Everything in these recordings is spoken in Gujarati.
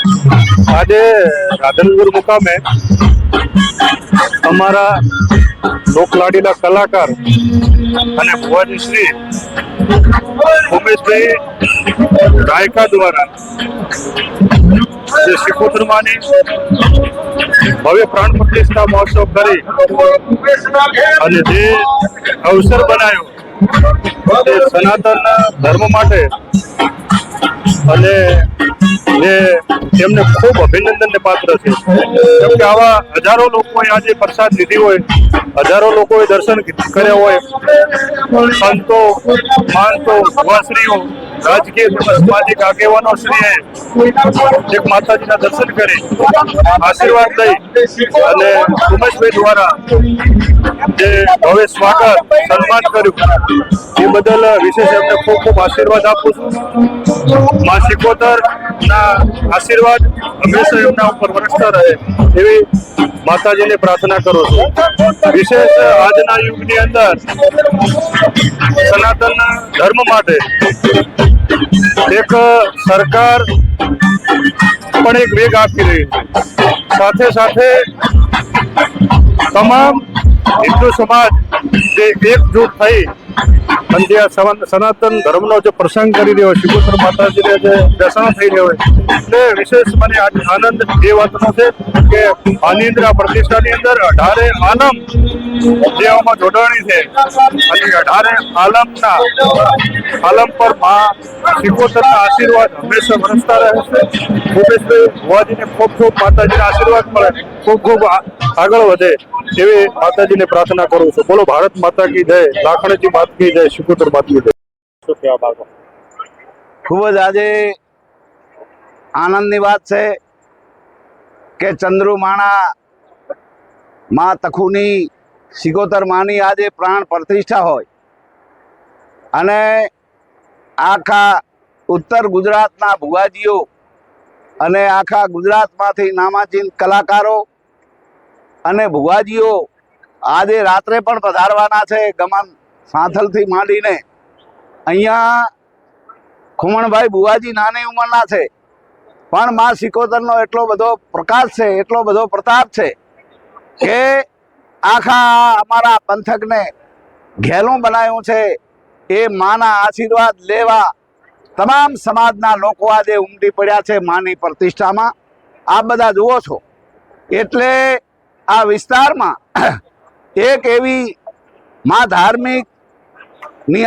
આજે રાધનપુર મુકામે અમારા લોકલાડીલા કલાકાર અને ભુવાજી શ્રી ઉમેશભાઈ ગાયકા દ્વારા જે શિકોત્રમાની ભવ્ય પ્રાણ પ્રતિષ્ઠા મહોત્સવ કરી અને જે અવસર બનાવ્યો તે સનાતન ધર્મ માટે અને જે એમને ખૂબ અભિનંદનને પાત્ર છે. કેમ કે આવા હજારો લોકોએ આજે પ્રસાદ લીધી હોય, હજારો લોકોએ દર્શન કર્યા હોય, સંતો માનતો ભુવાશ્રીઓ રાજકીય સામાજિક આગેવાનો શ્રીએ એક માતાજીના દર્શન કરી, આશીર્વાદ લઈ અને ઉમેશભાઈ દ્વારા જે ભવ્ય સ્વાગત, સન્માન કર્યું, એ બદલ વિશેષ એમને ખૂબ ખૂબ આશીર્વાદ આપું છું. મા શિકોતર ના આશીર્વાદ હંમેશા એમના ઉપર વરસતા રહે એવી માતાજીને પ્રાર્થના કરું છું. વિશેષ આજના યુગની અંદર સનાતન ધર્મ માટે એક સરકાર પણ એક વેગ આપી રહી છે. સાથે સાથે તમામ હિન્દુ સમાજ જે એકજૂટ થઈ અને જે સનાતન ધર્મનો જે પ્રસંગ કરી રહ્યો હોય શિવપુત્ર માતાજીને જે દર્શન થઈ રહ્યો એટલે વિશેષ મને આનંદ એ વાતનો છે કે આનિંદ્રા પ્રતિષ્ઠાની અંદર અઢારે આલમ જે જોડાણી છે. અને અઢારે આલમના, આલમ પર મા શિકોતરના આશીર્વાદ હંમેશા વરસતા રહે છે. ભૂપેશભાઈ ભુવાજીને ખૂબ ખૂબ માતાજીના આશીર્વાદ મળે. ખૂબ ખૂબ આગળ વધે એવી માતાજીને પ્રાર્થના કરું છું. બોલો, ભારત માતા કી જય, લાખણજી માત કી જય શિકોતર માત કી જય. શું કહેવા માંગો? ખૂબ જ આજે આનંદની વાત છે કે ચંદ્રુમાણા માં તખુની સિગોતર માની આજે પ્રાણ પ્રતિષ્ઠા હોય. અને આખા ઉત્તર ગુજરાતના ભુવાજીઓ અને આખા ગુજરાતમાંથી નામાચીન કલાકારો અને ભુવાજીઓ આજે રાત્રે પણ પધારવાના છે, ગમન સાંથલથી માંડીને. અહીંયા ખુમણભાઈ ભુવાજી નાની ઉંમરના છે. પણ મા સિકોતરનો એટલો બધો પ્રકાશ છે, એટલો બધો પ્રતાપ છે કે આખા અમારા પંથકને ઘેલું બનાવ્યું છે. એ માના આશીર્વાદ લેવા તમામ સમાજના લોકો આજે ઉમટી પડ્યા છે, માની પ્રતિષ્ઠામાં. આ બધા જુઓ છો. એટલે આ વિસ્તારમાં એક એવી માં ધાર્મિકની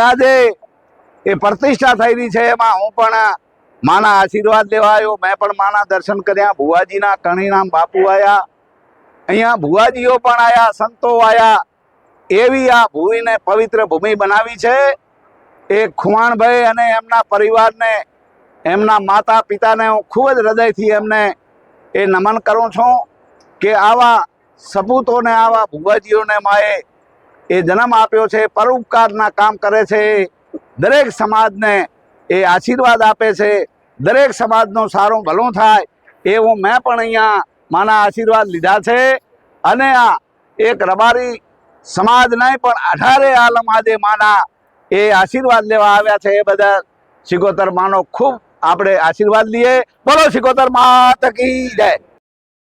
એ પ્રતિષ્ઠા રહી છે. એમાં હું પણ માના આશીર્વાદ લેવા આવ્યો. મેં પણ માના દર્શન કર્યા. ભુવાજીના કણીનામ બાપુ આવ્યા અહીંયા ભુવાજીઓ પણ આવ્યા સંતો આવ્યા એવી આ ભૂમિને પવિત્ર ભૂમિ બનાવી છે. એ ખુમાણભાઈ અને એમના પરિવારને, એમના માતા પિતાને હું ખૂબ જ હૃદયથી એમને એ નમન કરું છું કે આવા સપૂતોને આવા ભુવાજીઓને માએ એ જન્મ આપ્યો છે, પરોપકારના કામ કરે છે. દરેક સમાજને એ આશીર્વાદ આપે છે. દરેક સમાજનો સારો ભલો થાય એવું મેં પણ અહીંયા માના આશીર્વાદ લીધા છે. અને આ એક રબારી સમાજ નહીં પણ અઢારે આલમ આજે માના એ આશીર્વાદ લેવા આવ્યા છે. એ બધા શિકોતર માનો ખૂબ આપણે આશીર્વાદ લઈએ. બોલો શિકોતર માત કી જય.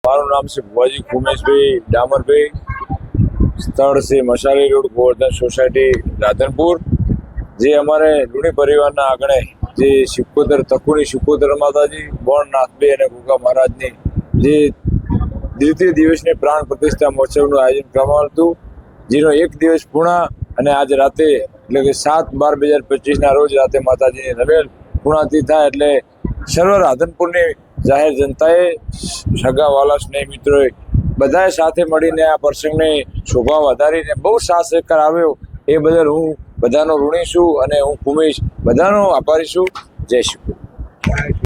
મારું નામ છે ભુવાજી ઉમેશભાઈ ડામરભાઈ. સ્થળ છે મશાલી રોડ ગોવર્ધન સોસાયટી રાધનપુર. જે અમારે લુણી પરિવારના આંગણે જે શિકોતર તકુની શિકોતર માતાજી બોણ નાથભાઈ અને ગુગા મહારાજની જે દ્વિતીય દિવસની પ્રાણ પ્રતિષ્ઠા મહોત્સવનું આયોજન કરવામાં હતું. જેનો એક દિવસ પૂર્ણ અને આજ રાતે એટલે કે સાત બાર બે હજાર પચીસના રોજ રાતે માતાજીની રવેલ પૂર્ણાતી થાય એટલે સર્વ રાધનપુરની જાહેર જનતાએ સગા વાલા સ્નેહ મિત્રોએ બધાએ સાથે મળીને આ પ્રસંગને શોભા વધારીને બહુ સાથ સહકાર આવ્યો એ બદલ હું બધાનો ઋણી છું અને હું કુમેશ બધાનો આભારી છું. જય શ્રી